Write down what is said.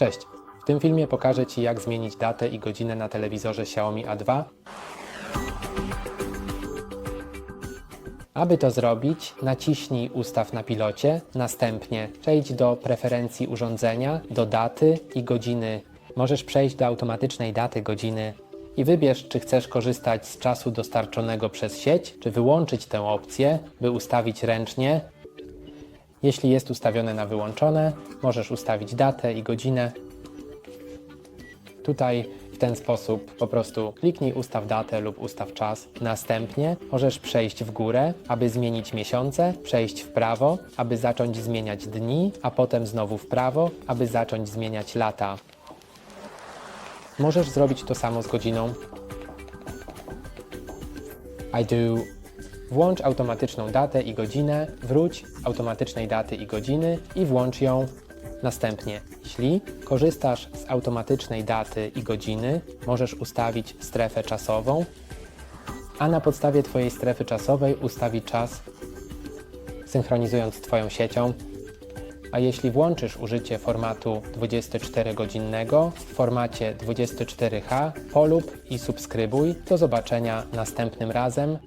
Cześć! W tym filmie pokażę Ci jak zmienić datę i godzinę na telewizorze Xiaomi A2. Aby to zrobić, naciśnij Ustaw na pilocie, następnie przejdź do preferencji urządzenia, do daty i godziny. Możesz przejść do automatycznej daty godziny i wybierz, czy chcesz korzystać z czasu dostarczonego przez sieć, czy wyłączyć tę opcję, by ustawić ręcznie. Jeśli jest ustawione na wyłączone, możesz ustawić datę i godzinę. Tutaj w ten sposób po prostu kliknij ustaw datę lub ustaw czas. Następnie możesz przejść w górę, aby zmienić miesiące, przejść w prawo, aby zacząć zmieniać dni, a potem znowu w prawo, aby zacząć zmieniać lata. Możesz zrobić to samo z godziną. I do. Włącz automatyczną datę i godzinę, wróć automatycznej daty i godziny i włącz ją następnie. Jeśli korzystasz z automatycznej daty i godziny, możesz ustawić strefę czasową, a na podstawie Twojej strefy czasowej ustawić czas synchronizując Twoją siecią. A jeśli włączysz użycie formatu 24-godzinnego w formacie 24H, polub i subskrybuj. Do zobaczenia następnym razem.